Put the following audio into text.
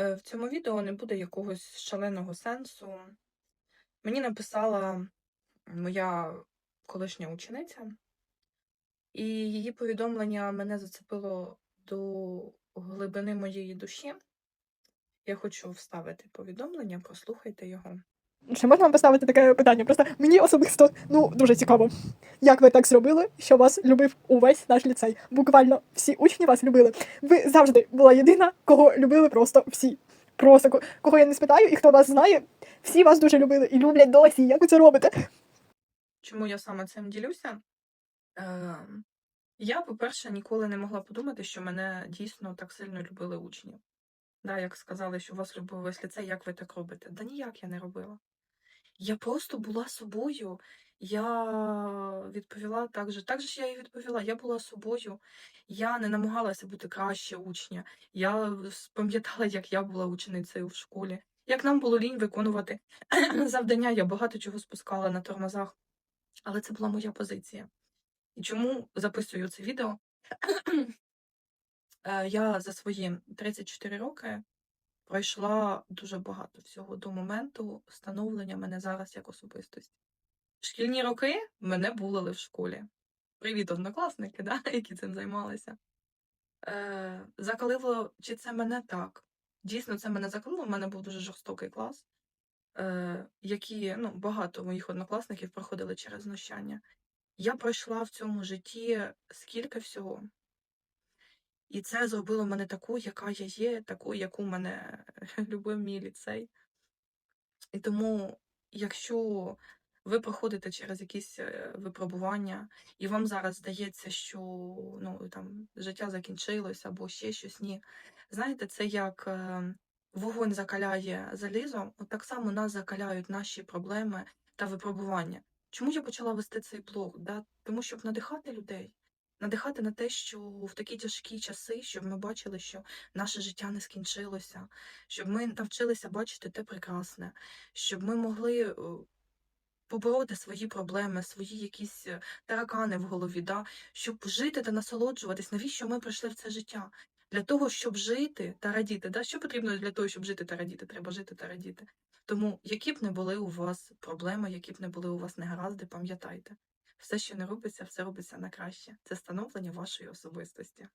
Е, В цьому відео не буде якогось шаленого сенсу. Мені написала моя колишня учениця, і її повідомлення мене зацепило до глибини моєї душі. Я хочу вставити повідомлення, прослухайте його. Чи можна вам поставити таке питання? Просто мені особисто ну дуже цікаво. Як ви так зробили, що вас любив увесь наш ліцей? Буквально всі учні вас любили. Ви завжди була єдина, кого любили просто всі. Просто кого я не спитаю, і хто вас знає, всі вас дуже любили і люблять досі. Як ви це робите? Чому я саме цим ділюся? Е, я, по-перше, ніколи не могла подумати, що мене дійсно так сильно любили учні. Да, як сказали, що вас любив весь ліцей, як ви так робите? Да ніяк я не робила. Я просто була собою. Я відповіла так же. Так же ж я і відповіла. Я була собою. Я не намагалася бути краще учня. Я пам'ятала, як я була ученицею в школі. Як нам було лінь виконувати завдання, я багато чого спускала на тормозах. Але це була моя позиція. І чому записую це відео? Е, Я за свої 34 роки пройшла дуже багато всього до моменту становлення мене зараз як особистості. Шкільні роки мене булили в школі. Привіт, однокласники, да, які цим займалися. Е, закалило, чи це мене так? Дійсно, це мене закалило. У мене був дуже жорстокий клас, е, які ну, багато моїх однокласників проходили через знущання. Я пройшла в цьому житті скільки всього. І це зробило мене таку, яка я є, таку, яку мене любив мій ліцей. І тому, якщо ви проходите через якісь е, випробування, і вам зараз здається, що ну, там, життя закінчилось або ще щось, ні. Знаєте, це як е, вогонь закаляє залізо, от так само нас закаляють наші проблеми та випробування. Чому я почала вести цей блог? Да? Тому щоб надихати людей, надихати на те, що в такі тяжкі часи, щоб ми бачили, що наше життя не скінчилося, щоб ми навчилися бачити те прекрасне, щоб ми могли е, побороти свої проблеми, свої якісь е, таракани в голові, да? щоб жити та насолоджуватись. Навіщо ми прийшли в це життя? Для того, щоб жити та радіти. Да? Що потрібно для того, щоб жити та радіти? Треба жити та радіти. Тому, які б не були у вас проблеми, які б не були у вас негаразди, пам'ятайте, все, що не робиться, все робиться на краще. Це становлення вашої особистості.